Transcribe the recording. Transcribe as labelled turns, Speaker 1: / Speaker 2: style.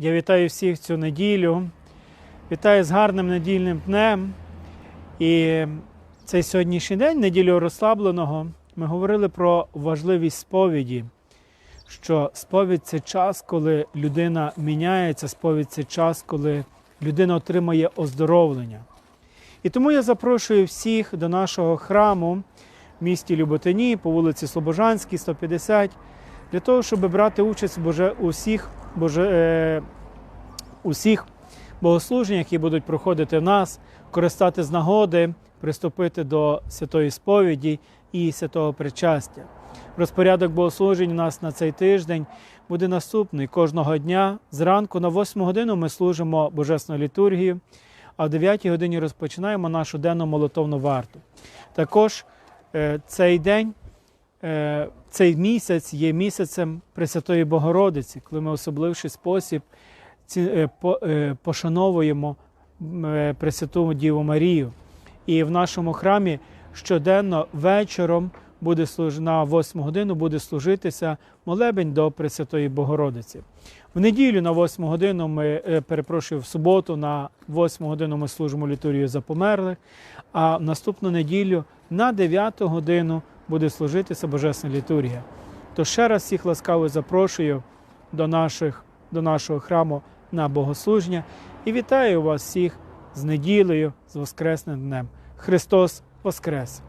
Speaker 1: Я вітаю всіх цю неділю. Вітаю з гарним недільним днем. І цей сьогоднішній день, неділю розслабленого, ми говорили про важливість сповіді. Що сповідь це час, коли людина міняється, сповідь це час, коли людина отримує оздоровлення. І тому я запрошую всіх до нашого храму в місті Люботині по вулиці Слобожанській, 150, для того, щоб брати участь в боже, усіх, боже, е, усіх богослуженнях, які будуть проходити в нас, користати з нагоди, приступити до святої сповіді і святого причастя. Розпорядок богослужень у нас на цей тиждень буде наступний. Кожного дня зранку на 8 годину ми служимо Божественну літургію, а в 9 годині розпочинаємо нашу денну молитовну варту. Також е, цей день, цей місяць є місяцем Пресвятої Богородиці, коли ми в особливший спосіб е, е, пошановуємо е, Пресвяту Діву Марію. І в нашому храмі щоденно вечором буде на 8 годину буде служитися молебень до Пресвятої Богородиці. В неділю на 8 годину ми е, перепрошую в суботу на 8 годину ми служимо літургію за померлих, а наступну неділю на 9 годину буде служитися Божесна літургія. То ще раз всіх ласкаво запрошую до, наших, до нашого храму на богослуження і вітаю вас всіх з неділею, з Воскресним днем. Христос Воскрес!